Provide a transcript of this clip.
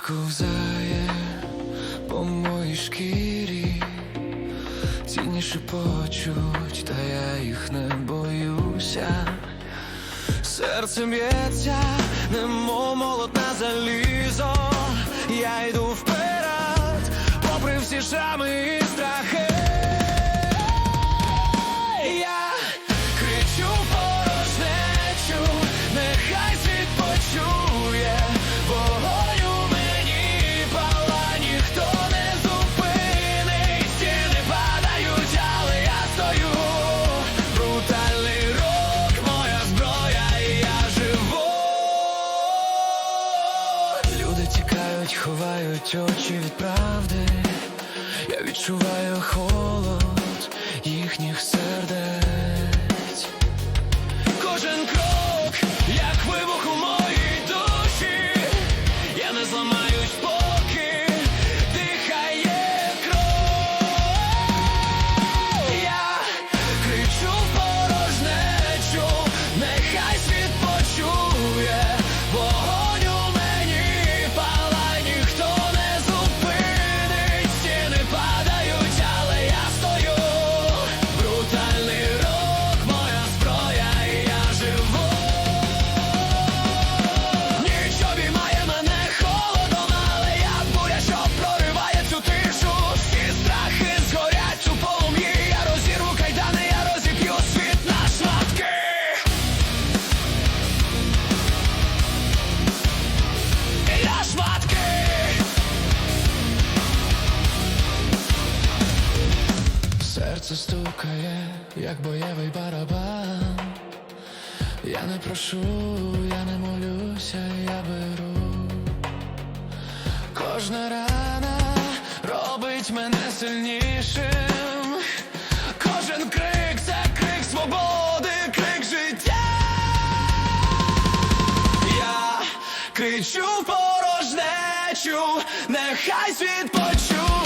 ковзає по моїй шкірі, ціні шепочуть, та я їх не боюся. Серце б'ється, немов молотне ховають очі від правди. Я відчуваю холод їхніх сердець. Серце стукає, як бойовий барабан. Я не прошу, я не молюся, я беру. Кожна рана робить мене сильнішим. Кожен крик це крик свободи, крик життя. Я кричу порожнечу, нехай світ почує.